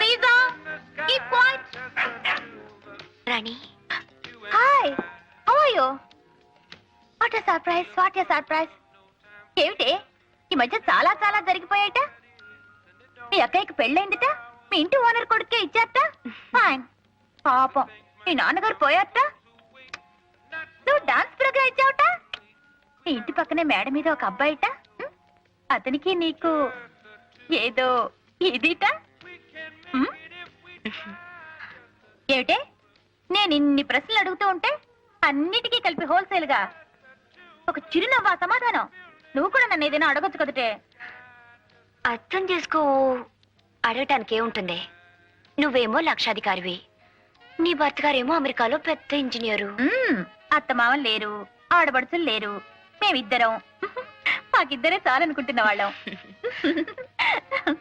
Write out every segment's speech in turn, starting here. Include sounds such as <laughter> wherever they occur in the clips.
Lisa, keep quiet. Rani Hi, how are you? What a surprise, what a surprise. ఏమిటి? ఈ మధ్య చాలా చాలా జరిగిపోయాట మీ అక్కయ్యకి పెళ్ళైందిట. మీ ఇంటి ఓనర్ కొడుకే ఇచ్చారట. ఫైన్ పాపం. మీ నాన్నగారు పోయారట. నువ్వు డాన్స్ ప్రోగ్రామ్ ఇచ్చావుట? మీ ఇంటి పక్కనే మేడ మీద ఒక అబ్బాయిట. అతనికి నీకు ఏదో ఇదిట? ఏమిటే? నేను ఇన్ని ప్రశ్నలు అడుగుతూ ఉంటే అన్నిటికీ కలిపి హోల్సేల్గా ఒక చిరునవ్వా సమాధానం. నువ్వు కూడా నన్ను ఏదైనా అడగొచ్చు కదటే. అర్థం చేసుకో. అడగటానికి ఏముంటుంది? నువ్వేమో లక్షాధికారివి. నీ భర్త గారేమో అమెరికాలో పెద్ద ఇంజనీరు. మ్మ్, అత్త మామలు లేరు. ఆడబడుచులు లేరు. మేమిద్దరం మాకిద్దరే చాలనుకుంటున్న వాళ్ళం. <laughs>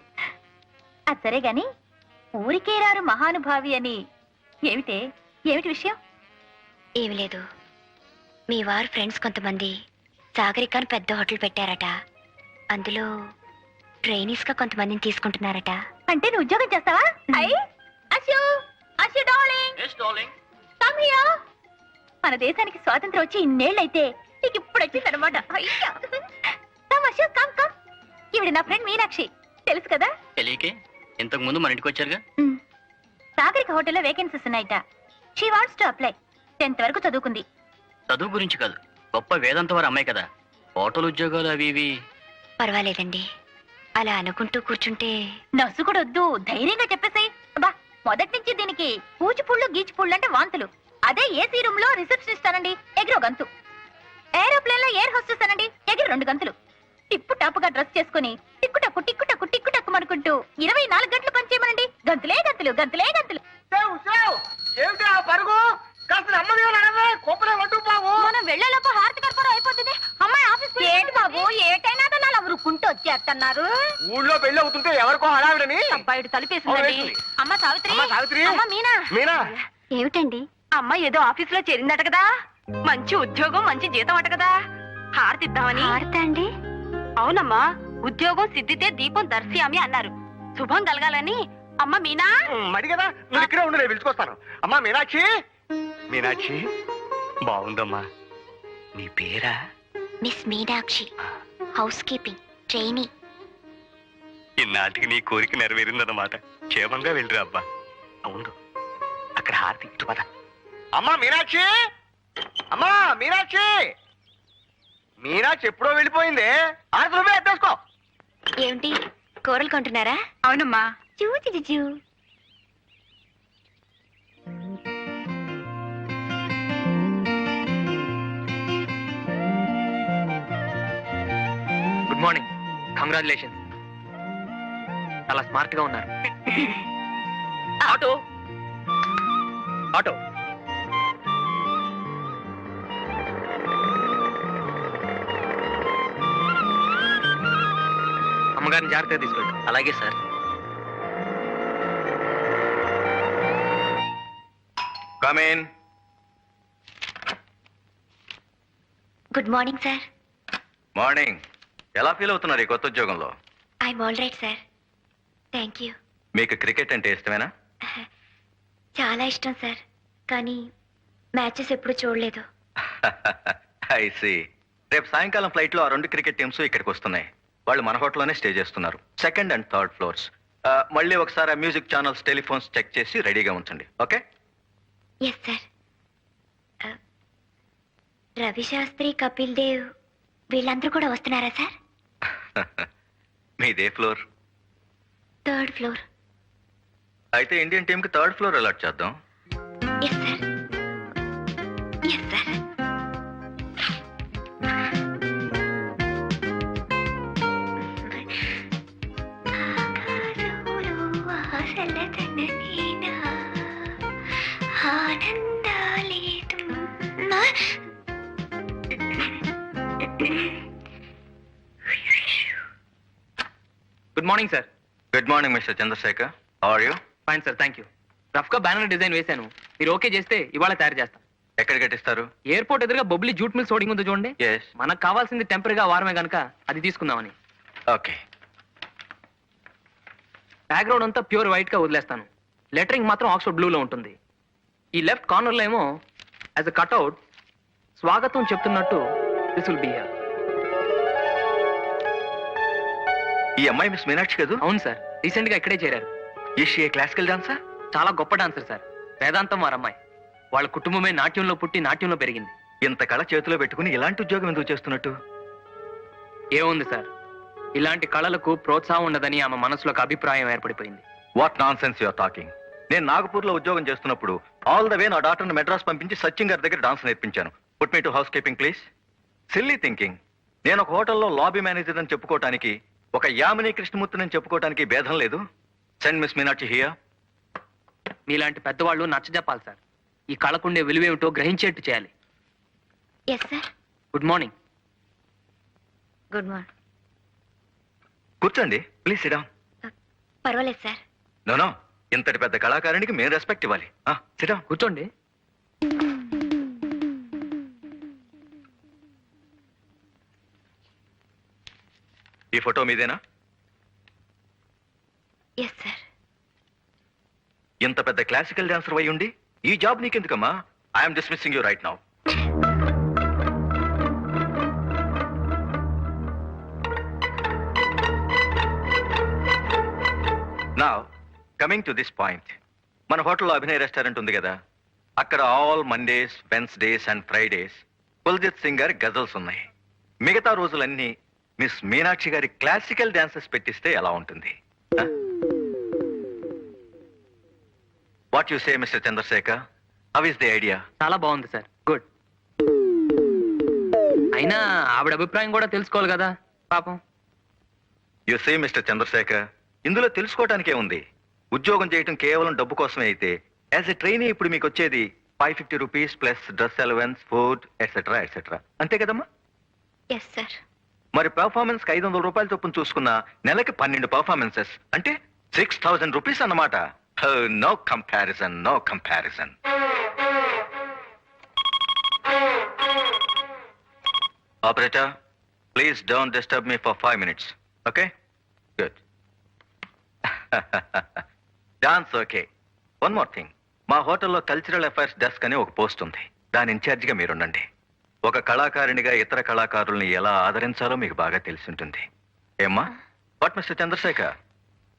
అది సరే గాని ఊరికే రారు మహానుభావి అని. ఏమిటే? ఏమిటి విషయం? ఏమి లేదు. మీ వారు ఫ్రెండ్స్ కొంతమంది. సాగరికాని పెద్ద హోటల్ పెట్టారట. అందులో ట్రైనీస్గా కొంతమందిని తీసుకుంటున్నారట. అంటే నువ్వు ఉద్యోగం చేస్తావా? అయ్యి Ashu Ashu darling. Come here మన దేశానికి స్వాతంత్రం వచ్చి ఇన్నేళ్ళైతే నీకు ఇప్పుడు వచ్చిందనమాట అయ్యా. కమ్ అశు కమ్ కమ్ ఈవిడ నా ఫ్రెండ్ మీనాక్షి. తెలుసు కదా? తెలియకే. ఇంతకు ముందు మన ఇంటికి వచ్చారుగా. సాగరిక హోటల్లో వేకెన్సీస్ ఉన్నాయట. She wants to apply tenth వరకు చదువుకుంది. చదువు గురించి కాదు. గొప్ప వేదంత వారు అమ్మాయి కదా. హోటల్ ఉద్యోగాలు అవి ఇవి. పర్వాలేదండి. అలా అనుకుంటూ కూర్చుంటే నసు కూడా వద్దు. ధైర్యంగా చెప్పేసాయి. బా మొదటి నుంచి దీనికి పూచిపుళ్ళు గీచిపుళ్ళు అంటే వాంతులు. అదే ఏసీ రూమ్లో రిసెప్షనిస్ట్ అనండి ఎగిరో గంతు. ఏరోప్లేన్లో ఎయిర్ హోస్టెస్ అనండి. ఎగిరి రెండు గంతులు. టిప్పు టాపుగా డ్రెస్ చేసుకుని టిక్కుటక్కు టిక్కుటక్కు టిక్కుటక్కు అనుకుంటూ ఇరవై నాలుగు గంటలు పనిచేయమనండి గంతులే గంతులు గంతులే గంతులు. ఏమిటి ఆ పరుగు? మనం వెళ్ళేలోపు హారతి కర్పూరం అయిపోతుంది. అమ్మాయి ఆఫీస్ ఏంటి బాబు ఏటైనా అలా ఉరుక్కుంటూ వచ్చేస్తున్నారు? ఊళ్ళో పెళ్ళి అవుతుంటే ఎవరికో హడావిడని. అబ్బాయిడు తలుపేసిందండి. అమ్మ సావిత్రి. అమ్మ సావిత్రి. అమ్మ మీనా. మీనా. ఏమిటండి? అమ్మ ఏదో ఆఫీస్లో చేరిందట కదా. మంచి ఉద్యోగం మంచి జీతం అట కదా. హారతిద్దామని. హారత అండి? అవునమ్మా ఉద్యోగం సిద్ధితే దీపం దర్శయామి అన్నారు. శుభం కలగాలని అమ్మ మీనా? మరి కదా నువ్వు ఇక్కడే ఉండు నేను పిలుచుకొస్తాను. అమ్మా మీనాక్షి? మీనాక్షి బాగుందమ్మా. నీ పేరా? Miss Meenakshi housekeeping trainee ఇన్నాటికి నీ కోరిక నెరవేరిందన్నమాట. క్షేమంగా వెళ్ళిరా అబ్బా. అవును. అక్కడ హారతి ఇటు పద. అమ్మా మీనాక్షి! అమ్మా మీనాక్షి! మీనాక్షి ఎప్పుడో వెళ్ళిపోయింది. ఆరు రూపాయలు ఎత్తేసుకో. ఏమిటి? కూరలు కొంటున్నారా? అవునమ్మా. చూ గుడ్ మార్నింగ్ కంగ్రాచులేషన్ చాలా స్మార్ట్గా ఉన్నారు. <laughs> ఆటో ఆటో జాగ్రత్తగా తీసుకెళ్ళి అలాగే sir. Come in good morning sir morning ఎలా ఫీల్ అవుతున్నారు ఈ కొత్త ఉద్యోగంలో? I'm all right sir thank you మీకు క్రికెట్ అంటే ఇష్టమేనా? చాలా ఇష్టం సార్ కానీ మ్యాచెస్ ఎప్పుడు చూడలేదు. <laughs> ఐ సి రేపు సాయంకాలం ఫ్లైట్లో ఆ రెండు క్రికెట్ టీమ్స్ ఇక్కడికి వస్తున్నాయి. వాళ్ళు మన హోటల్లోనే స్టే చేస్తున్నారు. సెకండ్ అండ్ థర్డ్ ఫ్లోర్స్ మళ్ళీ ఒకసారి ఆ మ్యూజిక్ ఛానల్స్ టెలిఫోన్స్ చెక్ చేసి రెడీగా ఉంచండి. Okay yes sir Ravi Shastri Kapil Dev వీళ్ళందరూ కూడా వస్తున్నారా సార్? <laughs> మీదే ఫ్లోర్ థర్డ్ ఫ్లోర్ అయితే ఇండియన్ టీమ్కి థర్డ్ ఫ్లోర్ అలాట్ చేద్దాం. Yes sir yes sir good morning sir good morning mister Chandrashekhar are you fine sir thank you రఫ్గా banner design వేశాను. మీరు ఓకే చేస్తే ఇవాళ తయారు చేస్తాం. ఎక్కడ కట్టిస్తారు? ఎయిర్పోర్ట్ ఎదురుగా బొబ్లీ జూట్ మిల్స్ హోర్డింగ్ ఉందో చూడండి. మనకు కావాల్సింది టెంపరీగా వారమే గనక అది తీసుకుందామని. ఓకే బ్యాక్గ్రౌండ్ అంతా ప్యూర్ వైట్గా వదిలేస్తాను. లెటరింగ్ మాత్రం ఆక్స్ఫర్డ్ బ్లూలో ఉంటుంది. ఈ లెఫ్ట్ కార్నర్లో ఏమో యాజ్ అ కట్అవుట్ స్వాగతం చెప్తున్నట్టు దిస్ విల్ బి ఈ అమ్మాయి మిస్ మీనాక్షి కదూ? అవును సార్. రీసెంట్గా ఇక్కడే చేరారు. ఈషి క్లాసికల్ డాన్సా చాలా గొప్ప డాన్సర్ సార్. వేదాంతం వారి అమ్మాయి. వాళ్ళ కుటుంబమే నాట్యంలో పుట్టి నాట్యంలో పెరిగింది. ఇంత కళ చేతిలో పెట్టుకుని ఇలాంటి ఉద్యోగం ఎందుకు చేస్తున్నట్టు? ఏముంది సార్? ఇలాంటి కళలకు ప్రోత్సాహం ఉండదని ఆమె మనసులో ఒక అభిప్రాయం ఏర్పడిపోయింది. What nonsense your talking నేను నాగపూర్లో ఉద్యోగం చేస్తున్నప్పుడు ఆల్ ద వే నా డాక్టర్ని మెడ్రాస్ పంపించి సచిన్ గారి దగ్గర డాన్స్ నేర్పించాను. Put me to housekeeping please silly thinking నేను ఒక హోటల్లో లాబీ మేనేజర్ అని చెప్పుకోవటానికి ఒక యామిని కృష్ణమూర్తిని అని చెప్పుకోవటానికి భేదం లేదు. సెండ్ మిస్ మీనాక్షి హియర్ మీలాంటి పెద్దవాళ్ళు నచ్చజెప్పాలి సార్. ఈ కళకుండే విలువేమిటో గ్రహించేట్టు చేయాలి. Yes sir good morning good morning కూర్చోండి. ప్లీజ్ సిడా పర్వాలేదు సార్ నో నో ఇంతటి పెద్ద కళాకారునికి మేము రెస్పెక్ట్ ఇవ్వాలి. సిడా కూర్చోండి. ఈ ఫోటో మీదేనా? ఎస్ సార్ ఇంత పెద్ద క్లాసికల్ డాన్సర్ అయి ఉండి ఈ job నీకెందుకమ్మా? I'm dismissing you right now నా కమింగ్ టు దిస్ పాయింట్ మన హోటల్లో అభినయ రెస్టారెంట్ ఉంది కదా. అక్కడ all Mondays Wednesdays and Fridays Kuljit Singh గారి గజల్స్ ఉన్నాయి. మిగతా రోజులన్నీ మిస్ మీనాక్షి గారి క్లాసికల్ డాన్సెస్ పెట్టిస్తే ఎలా ఉంటుంది? What you say mister Chandrashekhar? How is the idea చాలా బాగుంది సార్. గుడ్ అయినా ఆవిడ అభిప్రాయం కూడా తెలుసుకోవాలి కదా పాపం. యు సే మిస్టర్ చంద్రశేఖర్ ఇందులో తెలుసుకోవటానికే ఉంది. ఉద్యోగం చేయటం కేవలం డబ్బు కోసమే అయితే యాజ్ ఎ ట్రైనీ ఇప్పుడు మీకు వచ్చేది five fifty rupees plus dress allowance food etcetera etcetera అంతే కదమ్మా? ఎస్ సార్ మరి పర్ఫార్మెన్స్కి ఐదు వందల రూపాయల చొప్పున చూసుకున్న నెలకి పన్నెండు పర్ఫార్మెన్సెస్ అంటే సిక్స్ థౌసండ్ రూపీస్ అన్నమాట. No comparison no comparison operator please don't disturb me for five minutes okay good dance okay one more thing మా హోటల్లో కల్చరల్ అఫైర్స్ డెస్క్ అని ఒక పోస్ట్ ఉంది. దాని ఇన్ఛార్జిగా మీరుండండి. ఒక కళాకారునిగా ఇతర కళాకారుల్ని ఎలా ఆదరించాలో మీకు బాగా తెలిసి ఉంటుంది ఏమ్మా వాట్ మిస్టర్ చంద్రశేఖర్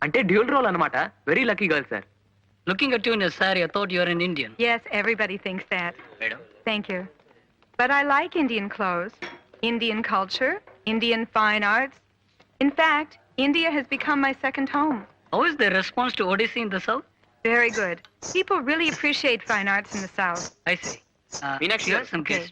అంటే డ్యూల్ రోల్ అన్నమాట very lucky girl sir you in a sari, I thought you were an Indian. Yes, everybody thinks that. Madam Thank you. But I like Indian clothes, Indian culture, Indian fine arts. In fact, India has become my second home. How is the response to Odyssey in the south? Very good. People really appreciate fine arts in the South. Uh, Meenakshi, you have some okay.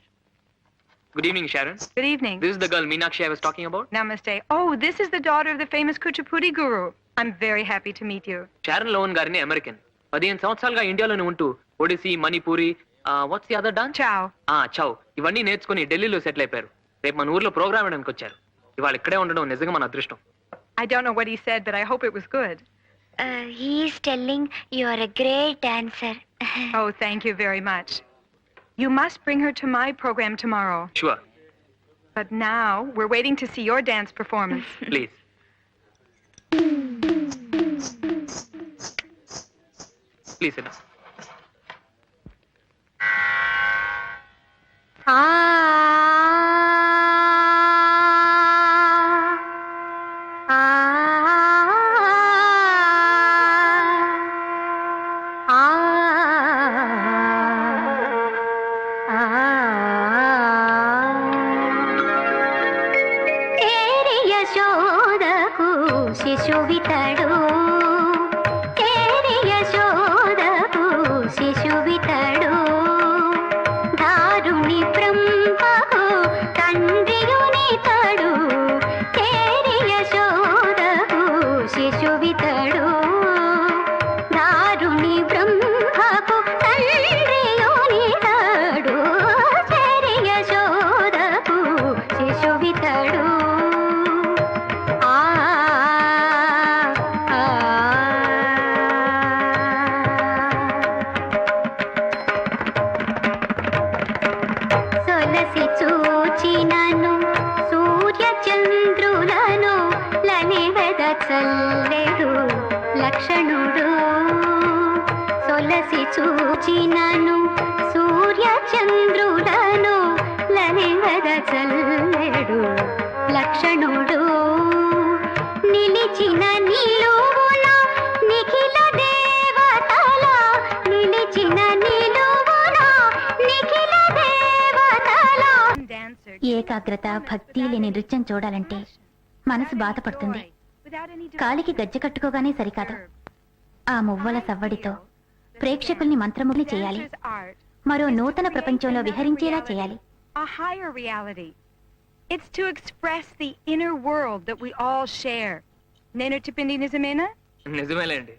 Good evening Sharon Good evening. This is the girl Meenakshi I was talking about Namaste. Oh, this is the daughter of the famous Kuchipudi guru. I'm very happy to meet you. Sharon Lowen గారిని American పదిహేను సంవత్సరాలుగా ఇండియాలోనే ఉంటూ Odissi Manipuri what's the other dance Ciao. ఆ చౌ ఇవన్నీ నేర్చుకుని ఢిల్లీలో settle అయిపోయారు రేపు మన ఊర్లో ప్రోగ్రామ్ వేయడానికి వచ్చారు ఇవాళ ఇక్కడే ఉండడం నిజంగా మన అదృష్టం I don't know what he said, but I hope it was good. He's telling you are a great dancer Oh, thank you very much. You must bring her to my program tomorrow. Sure. But now we're waiting to see your dance performance. <laughs> Please. Please sit down. Ah. ఏకాగ్రత భక్తి లేని నృత్యం చూడాలంటే మనసు బాధపడుతుంది. కాలికి గజ్జె కట్టుకోగానే సరికాదు. ఆ మువ్వల సవ్వడితో ప్రేక్షకుల్ని మంత్రముగ్ని చేయాలి. మరో నూతన ప్రపంచంలో విహరించేలా చేయాలి. It's to express the inner world that we all share. నేను చెప్పింది నిజమేనా? నిజమేలేండి.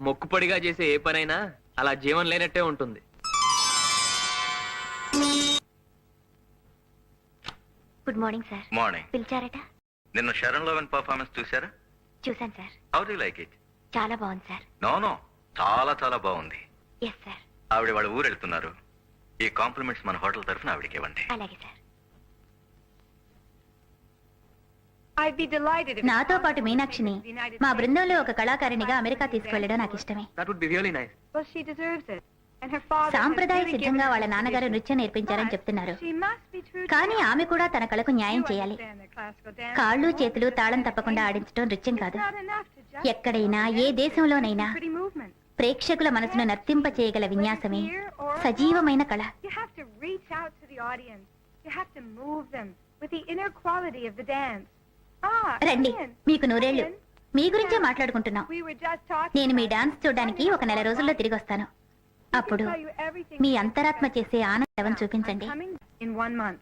మొక్కుపడిగా చేసే ఏ పనైనా అలా జీవం లేనట్టే ఉంటుంది. గుడ్ మార్నింగ్ సార్ మార్నింగ్ పిలిచారట? నిన్న శరణ్ లోవెన్ పర్ఫార్మెన్స్ చూసారా చూశాను sir how do like it చాలా బాగుంది సార్ నో నో చాలా చాలా బాగుంది. ఎస్ సార్ ఆవిడ వాళ్ళ ఊరు వెళ్తున్నారు. ఈ కాంప్లిమెంట్స్ మన హోటల్ తరఫున ఆవిడకి ఇవ్వండి. అలాగే sir I'd be delighted if నాతో పాటు మీనాక్షిని మా బృందంలో ఒక కళాకారిణిగా అమెరికా తీసుకువెళ్ళడం నాకు ఇష్టమే. That would be really nice Well, she deserves it. సాంప్రదాయ సిద్ధంగా వాళ్ళ నాన్నగారు నృత్యం నేర్పించారని చెప్తున్నారు. కానీ ఆమె కూడా తన కళకు న్యాయం చేయాలి. కాళ్ళు చేతులు తాళం తప్పకుండా ఆడించడం నృత్యం కాదు. ఎక్కడైనా ఏ దేశంలోనైనా ప్రేక్షకుల మనసును నర్తింపచేయగల విన్యాసమే సజీవమైన కళ. రండి. మీకు నూరేళ్ళు మీ గురించే మాట్లాడుకుంటున్నాం. నేను మీ డాన్స్ చూడడానికి ఒక నెల రోజుల్లో తిరిగి వస్తాను. అప్పుడు tell you everything me you అంతరాత్మ expect. చేసే ఆనందం Now, చూపించండి I'm coming in one month.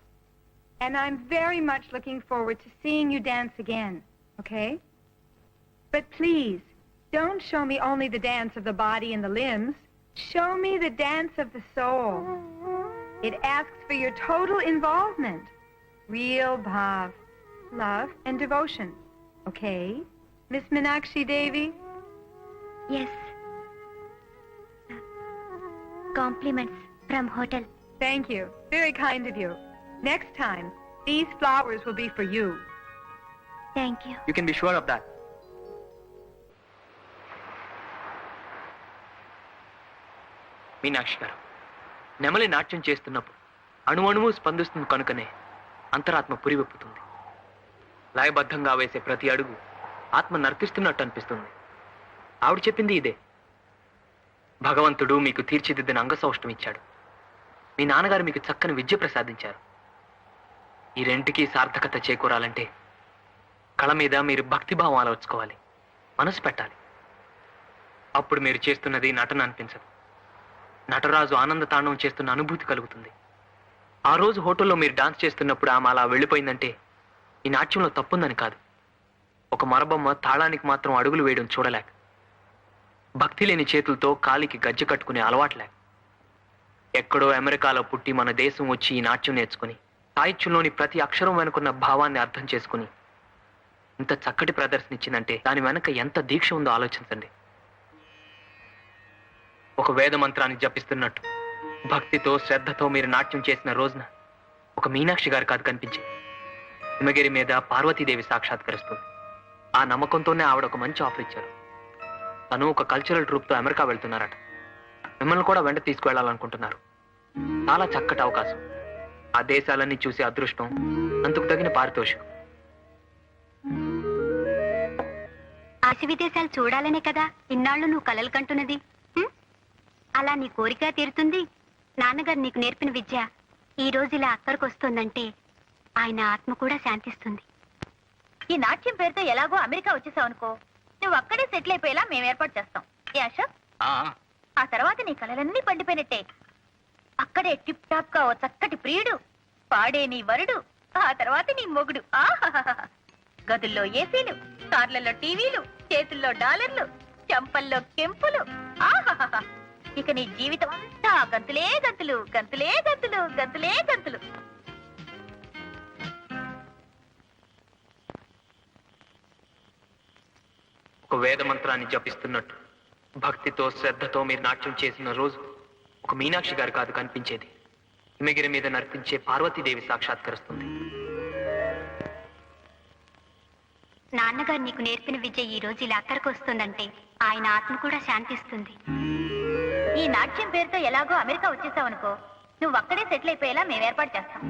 And I'm very much looking forward to seeing you dance again, okay? But please, don't show me only the dance of the body and the limbs. Show me the dance of the soul. It asks for your total involvement. Real bhav, love, and devotion. Okay? Miss Minakshi Devi? Yes Compliments from hotel Thank you. Very kind of you. Next time, these flowers will be for you. Thank you you can be sure of that Meenakshi గారు నెమలి నాట్యం చేస్తున్నప్పుడు అణువణువు స్పందిస్తుంది కనుకనే అంతరాత్మ పురివెప్పుతుంది లయబద్ధంగా వేసే ప్రతి అడుగు ఆత్మ నర్తిస్తున్నట్టు అనిపిస్తుంది ఆవిడ చెప్పింది ఇదే భగవంతుడు మీకు తీర్చిదిద్దిన అంగసౌష్టం ఇచ్చాడు. మీ నాన్నగారు మీకు చక్కని విద్య ప్రసాదించారు. ఈ రెంటికి సార్థకత చేకూరాలంటే కళ మీద మీరు భక్తిభావం ఆలోచుకోవాలి మనసు పెట్టాలి. అప్పుడు మీరు చేస్తున్నది నటన అనిపించదు. నటరాజు ఆనంద తాండవం చేస్తున్న అనుభూతి కలుగుతుంది. ఆ రోజు హోటల్లో మీరు డాన్స్ చేస్తున్నప్పుడు ఆమె అలా వెళ్ళిపోయిందంటే ఈ నాట్యంలో తప్పుందని కాదు. ఒక మరబొమ్మ తాళానికి మాత్రం అడుగులు వేయడం చూడలేక భక్తి లేని చేతులతో కాలికి గజ్జె కట్టుకునే అలవాట్లే ఎక్కడో అమెరికాలో పుట్టి మన దేశం వచ్చి ఈ నాట్యం నేర్చుకుని సాహిత్యంలోని ప్రతి అక్షరం వెనుకున్న భావాన్ని అర్థం చేసుకుని ఇంత చక్కటి ప్రదర్శన ఇచ్చిందంటే దాని వెనక ఎంత దీక్ష ఉందో ఆలోచించండి. ఒక వేద మంత్రాన్ని జపిస్తున్నట్టు భక్తితో శ్రద్ధతో మీరు నాట్యం చేసిన రోజున ఒక మీనాక్షి గారు కాదు కనిపించింది. హిమగిరి మీద పార్వతీదేవి సాక్షాత్కరిస్తుంది. ఆ నమ్మకంతోనే ఆవిడ ఒక మంచి ఆఫర్ ఇచ్చారు. తను ఒక కల్చరల్ ట్రూప్తో అమెరికా వెళ్తున్నారట. మిమ్మల్ని కూడా వెంట తీసుకువెళ్ళాలనుకుంటున్నారు. చాలా చక్కటి అవకాశం. ఆ దేశాలన్నీ చూసే అదృష్టం అందుకు తగిన పారితోషికం. ఆశ విదేశాలు చూడాలనే కదా ఇన్నాళ్ళు నువ్వు కలలు కంటున్నది? హ్మ్? అలా నీ కోరిక తీరుతుంది? నాన్నగారు నీకు నేర్పిన విద్య ఈ రోజు ఇలా అక్కడికి వస్తుందంటే ఆయన ఆత్మ కూడా శాంతిస్తుంది. ఈ నాట్యం పేరుతో ఎలాగో అమెరికా వచ్చేసావు అనుకో నువ్వు అక్కడే సెటిల్ అయిపోయేలా మేము ఏర్పాటు చేస్తాం. ఏ అశోక్? ఆ. తర్వాత నీ కలలన్నీ పండిపోయినట్టే. అక్కడే టిప్ టాప్గా ఓ చక్కటి ప్రియుడు పాడే నీ వరుడు ఆ తర్వాత నీ మొగుడు. ఆహాహాహా. గదుల్లో ఏసీలు కార్లలో టీవీలు చేతుల్లో డాలర్లు చెంపల్లో కెంపులు. ఆహాహాహా. ఇక నీ జీవితం అంతా గంతులే గంతులు గంతులే గంతులు గంతులే గంతులు. ఒక వేద మంత్రాన్ని జపిస్తున్నట్టు. భక్తితో శ్రద్ధతో మీరు నాట్యం చేసిన రోజు ఒక మీనాక్షి గారు కాదు కనిపించేది. హిమగిరి మీద నర్తించే పార్వతీదేవి సాక్షాత్కరిస్తుంది. నాన్నగారు నీకు నేర్పిన విద్య ఈ రోజు ఇలా అక్కడికి వస్తుందంటే ఆయన ఆత్మ కూడా శాంతిస్తుంది. ఈ నాట్యం పేరుతో ఎలాగో అమెరికా వచ్చేసావనుకో నువ్వు అక్కడే సెటిల్ అయిపోయేలా మేము ఏర్పాటు చేస్తాం.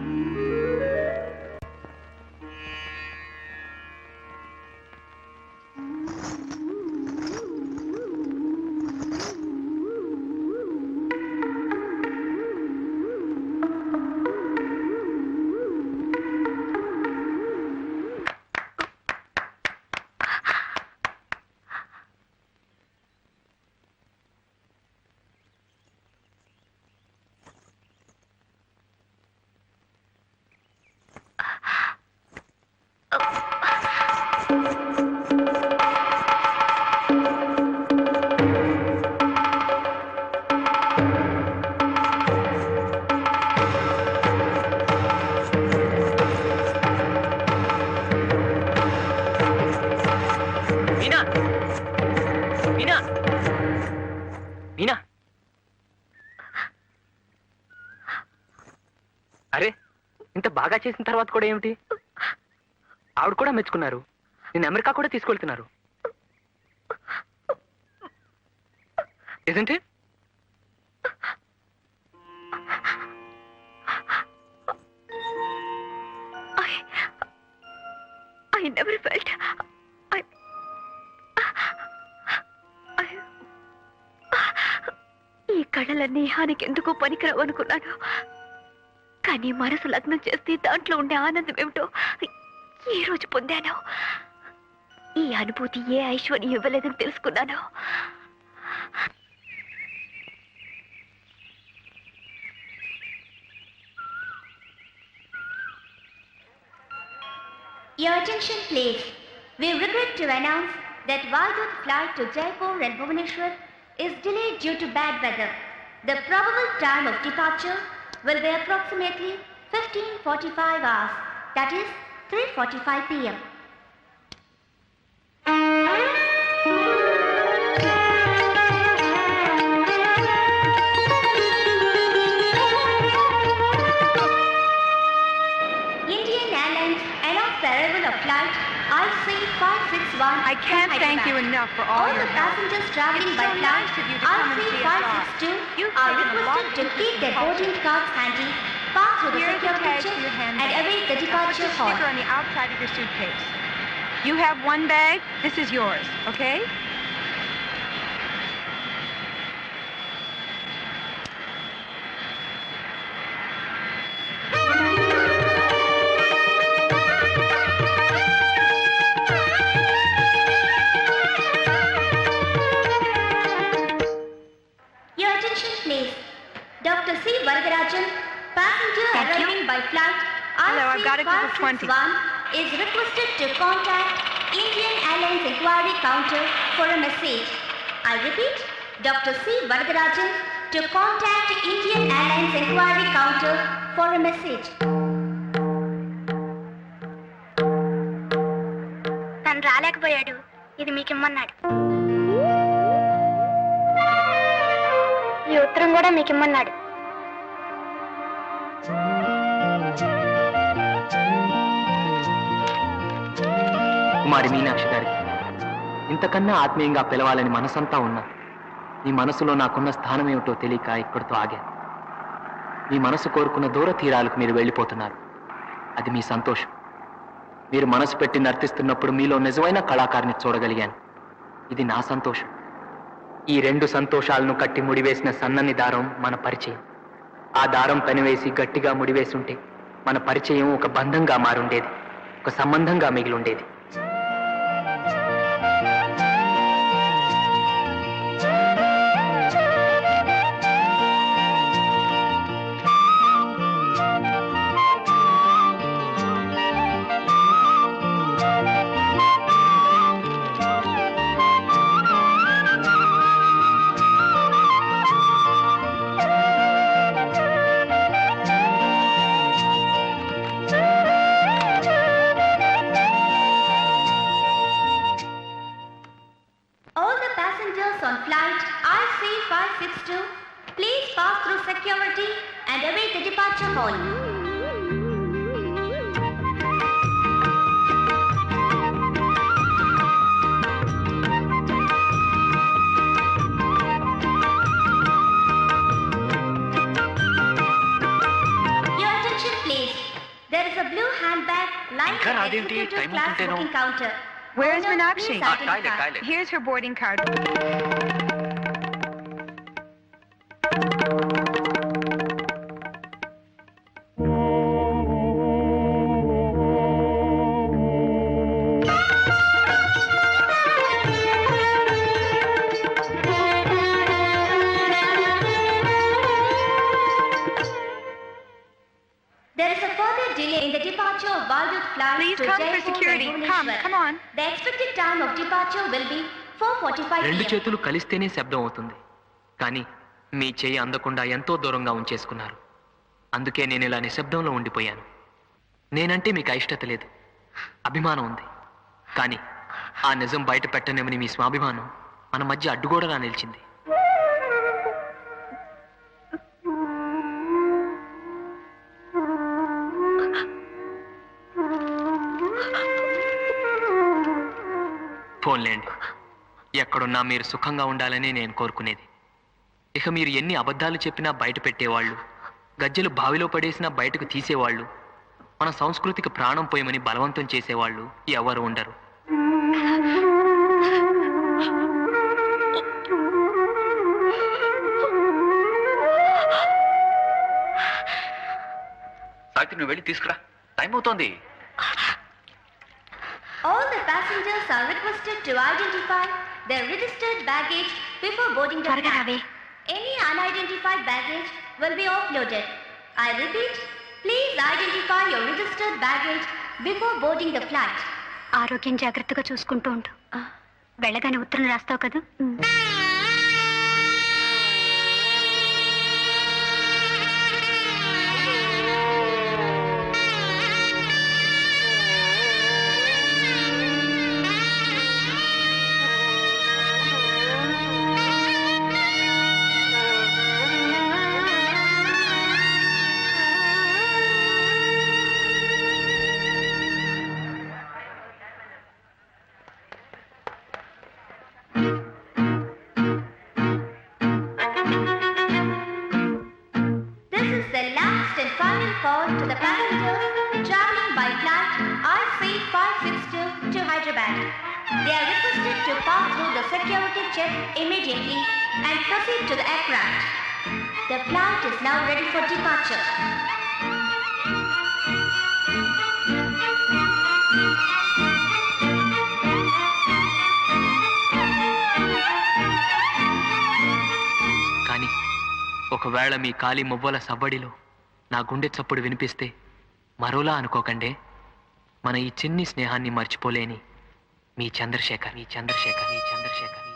బాగా చేసిన తర్వాత కూడా ఏమిటి ఆవిడ కూడా మెచ్చుకున్నారు నేను అమెరికా కూడా తీసుకెళ్తున్నారు ఏదంటే felt. I. I. ఈ కళలన్నీ హానికి ఎందుకో పనికిరావు అనుకున్నాను కానీ మనసు లగ్నం చేస్తే దాంట్లో ఉండే ఆనందం ఏమిటో ఈ రోజు పొందాను ఈ అనుభూతి ఏ ఐశ్వర్యం ఇవ్వలేదని తెలుసుకున్నాను Your attention please. We regret to announce that Vaidut flight to Jaipur and Bhubaneswar is delayed due to bad weather. The probable time of departure will be approximately 15:45 hours. That is 3:45 p.m. I can't thank you enough for all, all your help. All the passengers traveling by plane R3562 are requested to keep their boarding cards handy, pass through the security check, and await the departure call. on the outside of your suitcase. You have one bag. This is yours, okay? Attention please. Dr. C. Varadarajan, passenger Thank you. arriving by flight Hello, I've got a group of 20. IC561 is requested to contact Indian Airlines Inquiry Counter for a message. I repeat, Dr. C. Varadarajan to contact Indian Airlines Inquiry Counter for a message. తను రాలేకపోయాడు ఇది మీకు ఇమ్మన్నాడు ఉత్తరం కూడా మీకు ఇమ్మన్నాడు కుమారి మీనాక్షి గారికి ఇంతకన్నా ఆత్మీయంగా పిలవాలని మనసంతా ఉన్నా మీ మనసులో నాకున్న స్థానం ఏమిటో తెలియక ఇక్కడితో ఆగా. మీ మనసు కోరుకున్న దూర తీరాలకు మీరు వెళ్ళిపోతున్నారు. అది మీ సంతోషం. మీరు మనసు పెట్టి నర్తిస్తున్నప్పుడు మీలో నిజమైన కళాకారిని చూడగలిగాను. ఇది నా సంతోషం. ఈ రెండు సంతోషాలను కట్టి ముడివేసిన సన్నని దారం మన పరిచయం. ఆ దారం పనివేసి గట్టిగా ముడివేసి ఉంటే మన పరిచయం ఒక బంధంగా మారుండేది ఒక సంబంధంగా మిగిలి అదేంటి time ఉంటుంటేనో counter. Where's Owner, Meenakshi? please Ah, identify. toilet, toilet. Here's her boarding card. రెండు చేతులు కలిస్తేనే శబ్దం అవుతుంది. కానీ మీ చేయి అందకుండా ఎంతో దూరంగా ఉంచేసుకున్నారు. అందుకే నేను ఇలా నిశ్శబ్దంలో ఉండిపోయాను. నేనంటే మీకు అయిష్టత లేదు. అభిమానం ఉంది. కానీ ఆ నిజం బయట పెట్టనేమని మీ స్వాభిమానం మన మధ్య అడ్డుగోడలా నిలిచింది. ఫోన్లేండి ఎక్కడున్నా మీరు సుఖంగా ఉండాలని నేను కోరుకునేది. ఇక మీరు ఎన్ని అబద్ధాలు చెప్పినా బయట పెట్టేవాళ్ళు గజ్జెలు బావిలో పడేసినా బయటకు తీసేవాళ్ళు మన సంస్కృతికి ప్రాణం పోయమని బలవంతం చేసేవాళ్ళు ఎవరు ఉండరు. సావిత్రి నువ్వు వెళ్ళి తీసుకురా. టైం అవుతోంది. Passengers are requested to identify their registered baggage before boarding the flight. Any unidentified baggage will be offloaded. I repeat, please identify your registered baggage before boarding the flight. ఆరోగ్యం జాగ్రత్తగా చూసుకుంటూ ఉండు వెళ్ళగానే ఉత్తరం రాస్తావు కదా proceed to the aircraft. The flight is now ready for departure. కానీ ఒకవేళ మీ కాలి మువ్వల సవ్వడిలో నా గుండె చప్పుడు వినిపిస్తే మరోలా అనుకోకండే మన ఈ చిన్ని స్నేహాన్ని మర్చిపోలేని మీ చంద్రశేఖర్ మీ చంద్రశేఖర్ మీ చంద్రశేఖర్ మీ